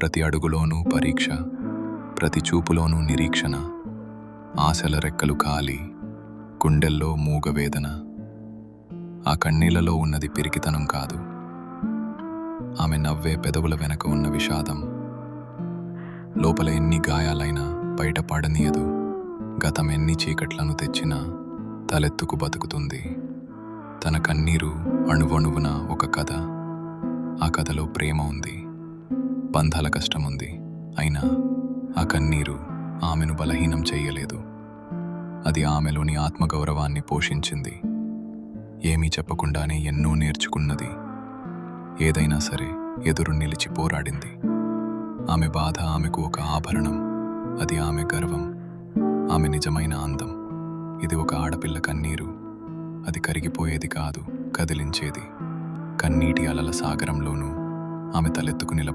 ప్రతి అడుగులోనూ పరీక్ష ప్రతి చూపులోనూ నిరీక్షణ ఆశల రెక్కలు కాలి గుండెల్లో మూగవేదన ఆ కన్నీళ్ళలో ఉన్నది పిరికితనం కాదు. ఆమె నవ్వే పెదవుల వెనక ఉన్న విషాదం. లోపల ఎన్ని గాయాలైనా బయట పడనీయదు. గతం ఎన్ని చీకట్లను తెచ్చినా తలెత్తుకు బతుకుతుంది. తన కన్నీరు అణువణువున ఒక కథ. ఆ కథలో ప్రేమ ఉంది. బంధాల కష్టం ఉంది అయినా ఆ కన్నీరు ఆమెను బలహీనం చేయలేదు. అది ఆమెలోని ఆత్మగౌరవాన్ని పోషించింది. ఏమీ చెప్పకుండానే ఎన్నో నేర్చుకున్నది. ఏదైనా సరే ఎదురు నిలిచి పోరాడింది. ఆమె బాధ ఆమెకు ఒక ఆభరణం. అది ఆమె గర్వం. ఆమె నిజమైన అందం. ఇది ఒక ఆడపిల్ల కన్నీరు. అది కరిగిపోయేది కాదు కదిలించేది. కన్నీటి అలల సాగరంలోనూ ఆమె తలెత్తుకు నిలబడి